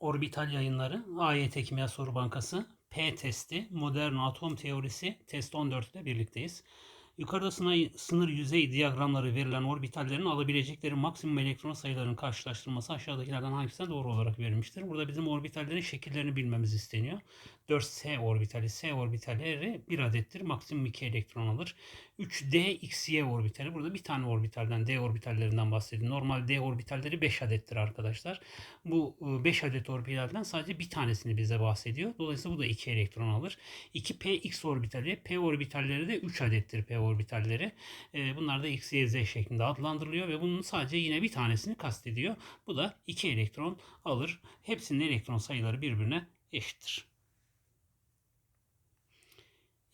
Orbital Yayınları, AYT Kimya Soru Bankası, P testi, Modern Atom Teorisi, test 14 ile birlikteyiz. Yukarıda sınır, sınır yüzey diyagramları verilen orbitallerin alabilecekleri maksimum elektron sayılarının karşılaştırılması aşağıdakilerden hangisine doğru olarak verilmiştir? Burada bizim orbitallerin şekillerini bilmemiz isteniyor. 4s orbitali, s orbitali bir adettir. Maksimum 2 elektron alır. 3d xy orbitali. Burada bir tane orbitalden, d orbitallerinden bahsediyor. Normal d orbitalleri 5 adettir arkadaşlar. Bu 5 adet orbitalden sadece bir tanesini bize bahsediyor. Dolayısıyla bu da 2 elektron alır. 2px orbitali, p orbitalleri de 3 adettir p orbitalleri. E, bunlar da x, y, z şeklinde adlandırılıyor ve bunun sadece yine bir tanesini kastediyor. Bu da 2 elektron alır. Hepsinin elektron sayıları birbirine eşittir.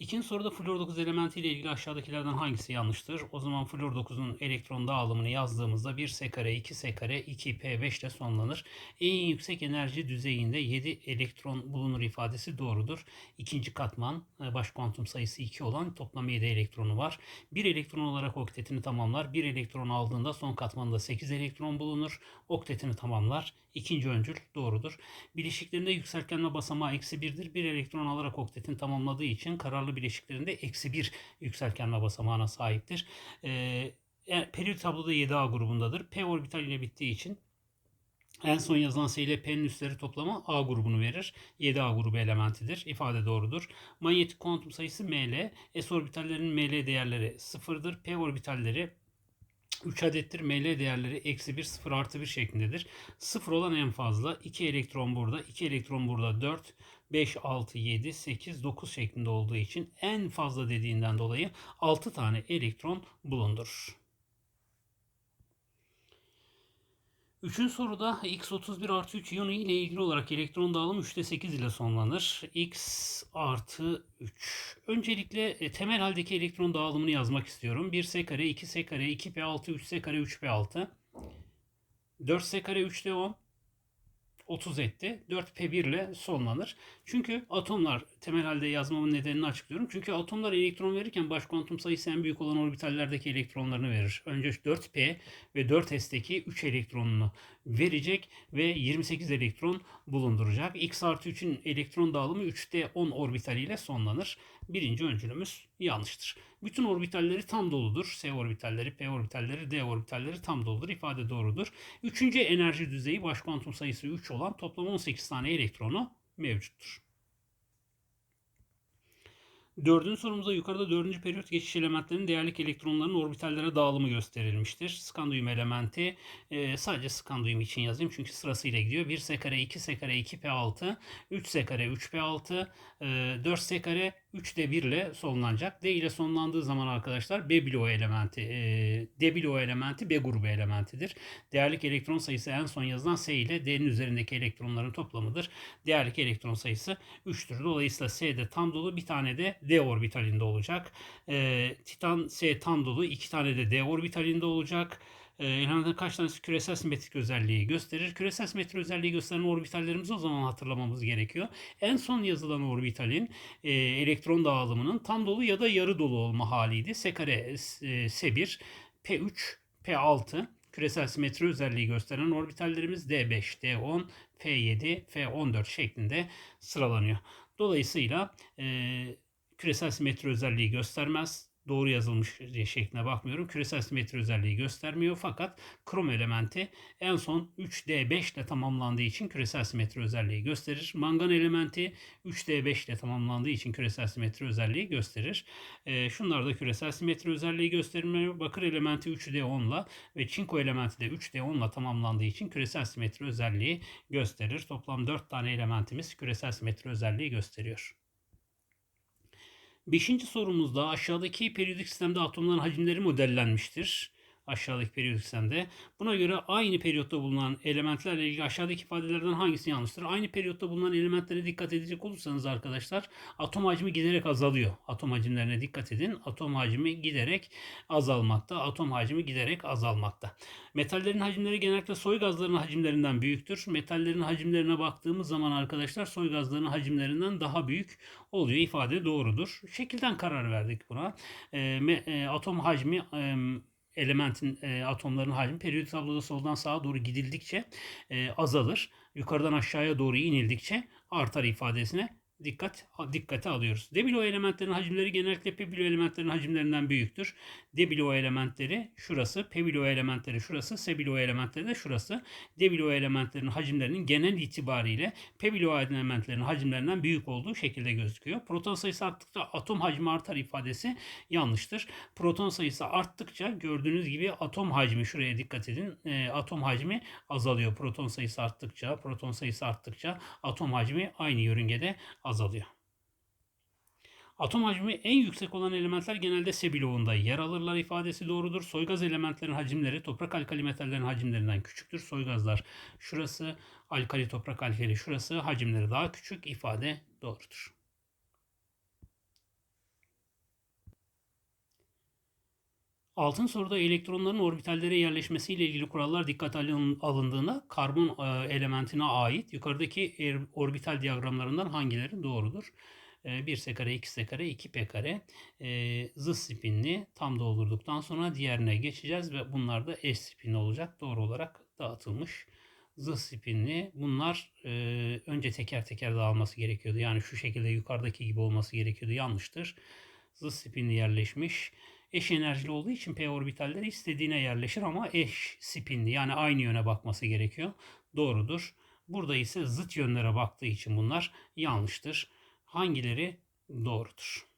İkinci soruda flor 9 elementi ile ilgili aşağıdakilerden hangisi yanlıştır? O zaman flor 9'un elektron dağılımını yazdığımızda 1 s kare 2 s kare 2 p5 ile sonlanır. En yüksek enerji düzeyinde 7 elektron bulunur ifadesi doğrudur. İkinci katman e, baş kuantum sayısı 2 olan toplam 7 elektronu var. 1 elektron olarak oktetini tamamlar. 1 elektron aldığında son katmanda 8 elektron bulunur. Oktetini tamamlar. İkinci öncül doğrudur. Bileşiklerinde yükseltgenme basamağı eksi 1'dir. 1 elektron alarak oktetini tamamladığı için kararlı bileşiklerinde eksi 1 yükseltgenme basamağına sahiptir. Ee, periyodik tabloda 7A grubundadır. P orbital ile bittiği için en son yazılan S ile P'nin üstleri toplamı A grubunu verir. 7A grubu elementidir. İfade doğrudur. Manyetik kuantum sayısı ML. S orbitallerinin ML değerleri sıfırdır. P orbitalleri 3 adettir. ML değerleri eksi 1, 0 artı 1 şeklindedir. 0 olan en fazla. 2 elektron burada, 2 elektron burada 4, 5, 6, 7, 8, 9 şeklinde olduğu için en fazla dediğinden dolayı 6 tane elektron bulundurur. Üçüncü soruda x31 artı 3 iyonu ile ilgili olarak elektron dağılımı 3'te 8 ile sonlanır. x artı 3. Öncelikle e, temel haldeki elektron dağılımını yazmak istiyorum. 1s kare, 2s kare, 2p6, 3s kare, 3p6. 4s kare, 3d 10. 30 etti. 4p1 ile sonlanır. Çünkü atomlar temel halde yazmamın nedenini açıklıyorum. Çünkü atomlar elektron verirken baş kuantum sayısı en büyük olan orbitallerdeki elektronlarını verir. Önce 4p ve 4s'teki 3 elektronunu verecek ve 28 elektron bulunduracak. X artı 3'ün elektron dağılımı 3'te 10 orbitaliyle sonlanır. Birinci öncülümüz yanlıştır. Bütün orbitalleri tam doludur. S orbitalleri, P orbitalleri, D orbitalleri tam doludur. İfade doğrudur. Üçüncü enerji düzeyi baş kuantum sayısı 3 olan toplam 18 tane elektronu mevcuttur. Dördüncü sorumuzda yukarıda dördüncü periyot geçiş elementlerinin değerlik elektronlarının orbitallere dağılımı gösterilmiştir. Skandiyum elementi e, sadece skandiyum için yazayım çünkü sırasıyla gidiyor. 1 s kare 2 s kare 2 p6 3 s kare 3 p6 e, 4 s kare 3 de 1 ile sonlanacak. D ile sonlandığı zaman arkadaşlar B bloğu elementi, e, D bloğu elementi B grubu elementidir. Değerlik elektron sayısı en son yazılan S ile D'nin üzerindeki elektronların toplamıdır. Değerlik elektron sayısı 3'tür. Dolayısıyla S'de tam dolu bir tane de D orbitalinde olacak. E, Titan S tam dolu iki tane de D orbitalinde olacak. E, elementin kaç tanesi küresel simetrik özelliği gösterir. Küresel simetrik özelliği gösteren orbitallerimizi o zaman hatırlamamız gerekiyor. En son yazılan orbitalin e, elektron dağılımının tam dolu ya da yarı dolu olma haliydi. S kare e, S1, P3, P6 küresel simetri özelliği gösteren orbitallerimiz D5, D10, F7, F14 şeklinde sıralanıyor. Dolayısıyla e, küresel simetri özelliği göstermez doğru yazılmış şekline bakmıyorum. Küresel simetri özelliği göstermiyor fakat krom elementi en son 3D5 ile tamamlandığı için küresel simetri özelliği gösterir. Mangan elementi 3D5 ile tamamlandığı için küresel simetri özelliği gösterir. E, şunlar da küresel simetri özelliği göstermiyor. Bakır elementi 3D10 ile ve çinko elementi de 3D10 ile tamamlandığı için küresel simetri özelliği gösterir. Toplam 4 tane elementimiz küresel simetri özelliği gösteriyor. Beşinci sorumuzda aşağıdaki periyodik sistemde atomların hacimleri modellenmiştir. Aşağıdaki periyodik sistemde. Buna göre aynı periyotta bulunan elementlerle ilgili aşağıdaki ifadelerden hangisi yanlıştır? Aynı periyotta bulunan elementlere dikkat edecek olursanız arkadaşlar atom hacmi giderek azalıyor. Atom hacimlerine dikkat edin. Atom hacmi giderek azalmakta. Atom hacmi giderek azalmakta. Metallerin hacimleri genellikle soy gazlarının hacimlerinden büyüktür. Metallerin hacimlerine baktığımız zaman arkadaşlar soy gazlarının hacimlerinden daha büyük oluyor. İfade doğrudur. Şekilden karar verdik buna. E, me, e, atom hacmi e, elementin e, atomların hacmi periyodik tabloda soldan sağa doğru gidildikçe e, azalır. Yukarıdan aşağıya doğru inildikçe artar ifadesine dikkat dikkate alıyoruz. Debilo elementlerin hacimleri genellikle pebilo elementlerin hacimlerinden büyüktür. Debilo elementleri şurası, pebilo elementleri şurası, sebilo elementleri de şurası. Debilo elementlerin hacimlerinin genel itibariyle pebilo elementlerin hacimlerinden büyük olduğu şekilde gözüküyor. Proton sayısı arttıkça atom hacmi artar ifadesi yanlıştır. Proton sayısı arttıkça gördüğünüz gibi atom hacmi şuraya dikkat edin. E, atom hacmi azalıyor. Proton sayısı arttıkça, proton sayısı arttıkça atom hacmi aynı yörüngede azalıyor. Atom hacmi en yüksek olan elementler genelde sebiloğunda yer alırlar ifadesi doğrudur. Soygaz elementlerin hacimleri toprak alkali metallerin hacimlerinden küçüktür. Soygazlar şurası, alkali toprak alkali şurası hacimleri daha küçük ifade doğrudur. Altın soruda elektronların orbitallere yerleşmesiyle ilgili kurallar dikkate alındığında karbon e, elementine ait yukarıdaki er, orbital diyagramlarından hangileri doğrudur? 1 s kare, 2 s kare, 2 p kare e, zıt spinli tam doldurduktan sonra diğerine geçeceğiz ve bunlar da eş spinli olacak. Doğru olarak dağıtılmış zıt spinli. Bunlar e, önce teker teker dağılması gerekiyordu. Yani şu şekilde yukarıdaki gibi olması gerekiyordu. Yanlıştır. Zıt spinli yerleşmiş eş enerjili olduğu için p orbitalleri istediğine yerleşir ama eş spinli yani aynı yöne bakması gerekiyor. Doğrudur. Burada ise zıt yönlere baktığı için bunlar yanlıştır. Hangileri doğrudur?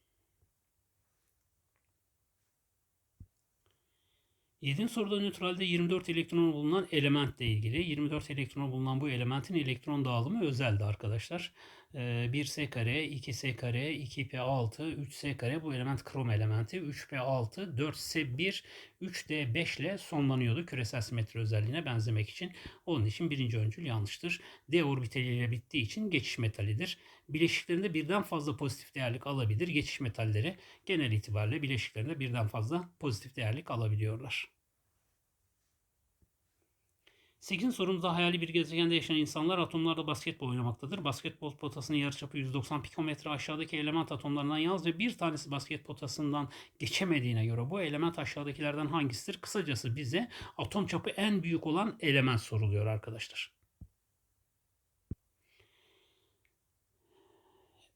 7. soruda nötralde 24 elektron bulunan elementle ilgili. 24 elektron bulunan bu elementin elektron dağılımı özeldi arkadaşlar. 1s ee, kare, 2s kare, 2p6, 3s kare bu element krom elementi. 3p6, 4s1, 3d5 ile sonlanıyordu küresel simetri özelliğine benzemek için. Onun için birinci öncül yanlıştır. D orbitaliyle bittiği için geçiş metalidir. Bileşiklerinde birden fazla pozitif değerlik alabilir. Geçiş metalleri genel itibariyle bileşiklerinde birden fazla pozitif değerlik alabiliyorlar. 8. sorumuzda hayali bir gezegende yaşayan insanlar atomlarla basketbol oynamaktadır. Basketbol potasının yarıçapı 190 pikometre aşağıdaki element atomlarından yalnızca bir tanesi basket potasından geçemediğine göre bu element aşağıdakilerden hangisidir? Kısacası bize atom çapı en büyük olan element soruluyor arkadaşlar.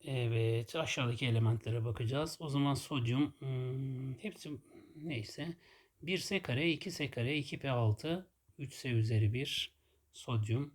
Evet aşağıdaki elementlere bakacağız. O zaman sodyum hmm, hepsi neyse 1S kare 2S kare 2P6 3S üzeri 1 sodyum.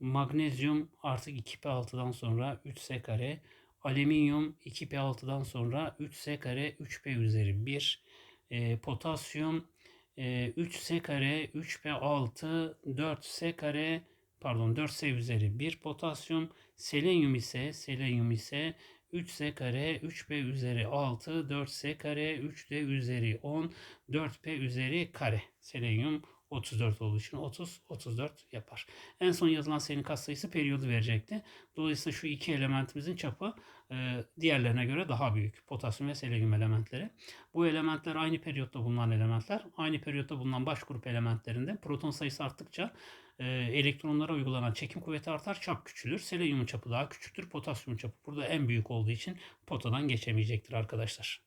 Magnezyum artık 2P6'dan sonra 3S kare. Alüminyum 2P6'dan sonra 3S kare 3P üzeri 1. E, potasyum e, 3S kare 3P6 4S kare pardon 4S üzeri 1 potasyum. Selenyum ise selenyum ise 3S kare 3P üzeri 6 4S kare 3D üzeri 10 4P üzeri kare. Selenyum 34 olduğu için 30, 34 yapar. En son yazılan serinin katsayısı periyodu verecekti. Dolayısıyla şu iki elementimizin çapı e, diğerlerine göre daha büyük. Potasyum ve selenyum elementleri. Bu elementler aynı periyotta bulunan elementler. Aynı periyotta bulunan baş grup elementlerinde proton sayısı arttıkça e, elektronlara uygulanan çekim kuvveti artar, çap küçülür. Selenyumun çapı daha küçüktür. Potasyumun çapı burada en büyük olduğu için potadan geçemeyecektir arkadaşlar.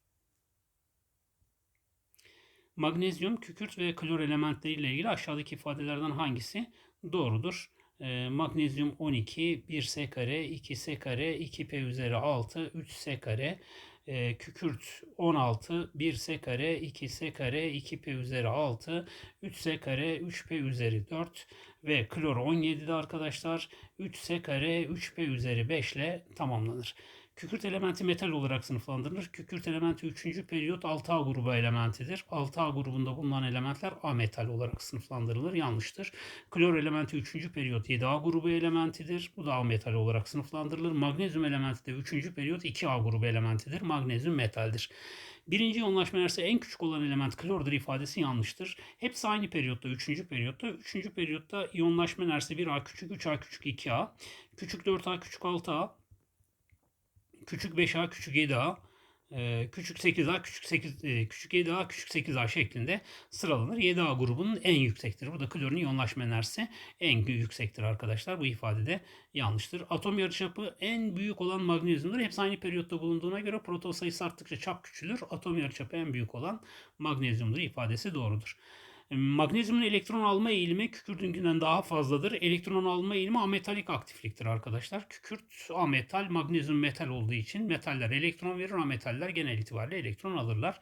Magnezyum, kükürt ve klor elementleriyle ilgili aşağıdaki ifadelerden hangisi doğrudur? E, magnezyum 12, 1S kare, 2S kare, 2P üzeri 6, 3S kare, e, kükürt 16, 1S kare, 2S kare, 2P üzeri 6, 3S kare, 3P üzeri 4 ve klor 17'de arkadaşlar 3S kare, 3P üzeri 5 ile tamamlanır. Kükürt elementi metal olarak sınıflandırılır. Kükürt elementi 3. periyot 6A grubu elementidir. 6A grubunda bulunan elementler A metal olarak sınıflandırılır. Yanlıştır. Klor elementi 3. periyot 7A grubu elementidir. Bu da A metal olarak sınıflandırılır. Magnezyum elementi de 3. periyot 2A grubu elementidir. Magnezyum metaldir. Birinci yoğunlaşma enerjisi en küçük olan element klordur ifadesi yanlıştır. Hepsi aynı periyotta, üçüncü periyotta. Üçüncü periyotta yoğunlaşma enerjisi 1A küçük, 3A küçük, 2A. Küçük 4A, küçük 6A küçük 5A küçük 7A e, küçük 8A, küçük 8 e, küçük 7A, küçük 8A şeklinde sıralanır. 7A grubunun en yüksektir. Burada klorun iyonlaşma enerjisi en yüksektir arkadaşlar. Bu ifade de yanlıştır. Atom yarıçapı en büyük olan magnezyumdur. Hepsi aynı periyotta bulunduğuna göre proton sayısı arttıkça çap küçülür. Atom yarıçapı en büyük olan magnezyumdur ifadesi doğrudur. Magnezyumun elektron alma eğilimi kükürtünkinden daha fazladır. Elektron alma eğilimi ametalik aktifliktir arkadaşlar. Kükürt ametal, magnezyum metal olduğu için metaller elektron verir, ametaller genel itibariyle elektron alırlar.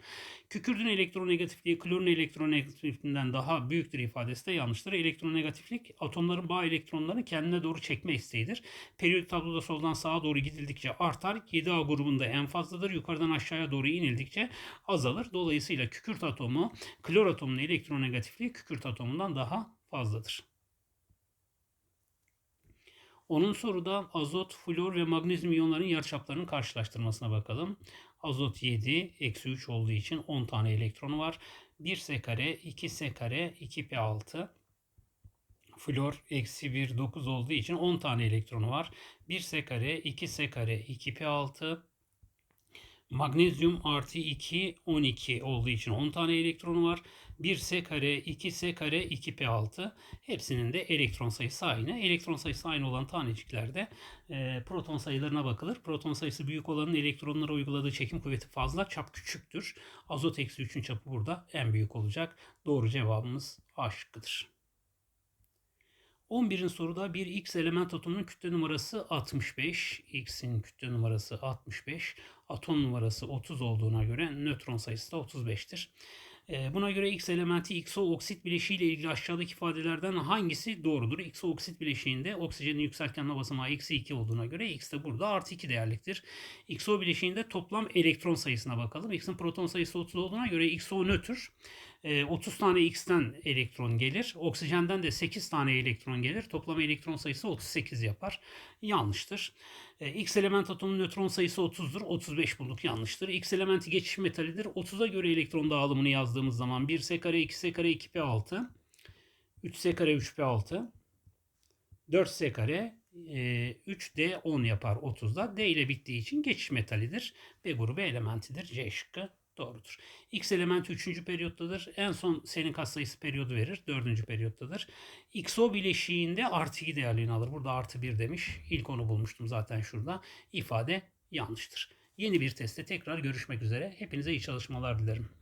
Kükürdün elektronegatifliği klorun elektronegatifliğinden daha büyüktür ifadesi de yanlıştır. Elektronegatiflik atomların bağ elektronlarını kendine doğru çekme isteğidir. Periyodik tabloda soldan sağa doğru gidildikçe artar. 7A grubunda en fazladır. Yukarıdan aşağıya doğru inildikçe azalır. Dolayısıyla kükürt atomu klor atomunun elektronegatifliği kükürt atomundan daha fazladır. Onun soruda azot, flor ve magnezyum iyonların yarıçaplarının karşılaştırmasına bakalım. Azot 7, eksi 3 olduğu için 10 tane elektronu var. 1 s kare, 2 s kare, 2p6. Flor eksi 1, 9 olduğu için 10 tane elektronu var. 1 s kare, 2 s kare, 2p6. Magnezyum artı 2, 12 olduğu için 10 tane elektronu var. 1 s kare, 2 s kare, 2p6. Hepsinin de elektron sayısı aynı. Elektron sayısı aynı olan taneciklerde e, proton sayılarına bakılır. Proton sayısı büyük olanın elektronlara uyguladığı çekim kuvveti fazla, çap küçüktür. Azot eksi 3'ün çapı burada en büyük olacak. Doğru cevabımız A şıkkıdır. 11. soruda bir X element atomunun kütle numarası 65. X'in kütle numarası 65. Atom numarası 30 olduğuna göre nötron sayısı da 35'tir. Ee, Buna göre X elementi XO oksit bileşiği ile ilgili aşağıdaki ifadelerden hangisi doğrudur? XO oksit bileşiğinde oksijenin yükseltgenme basamağı eksi 2 olduğuna göre X de burada artı 2 değerliktir. XO bileşiğinde toplam elektron sayısına bakalım. X'in proton sayısı 30 olduğuna göre XO nötr. 30 Ee, tane X'ten elektron gelir. Oksijenden de 8 tane elektron gelir. Toplam elektron sayısı 38 yapar. Yanlıştır. Ee, X element atomunun nötron sayısı 30'dur. 35 bulduk yanlıştır. X elementi geçiş metalidir. 30'a göre elektron dağılımını yazdığımız zaman 1 s kare 2 s kare 2p6 3 s kare 3p6 4 s kare 3D 10 yapar 30'da. D ile bittiği için geçiş metalidir. B grubu elementidir. C şıkkı doğrudur. X elementi 3. periyottadır. En son senin katsayısı periyodu verir. 4. periyottadır. XO bileşiğinde artı 2 değerliğini alır. Burada artı 1 demiş. İlk onu bulmuştum zaten şurada. İfade yanlıştır. Yeni bir testte tekrar görüşmek üzere. Hepinize iyi çalışmalar dilerim.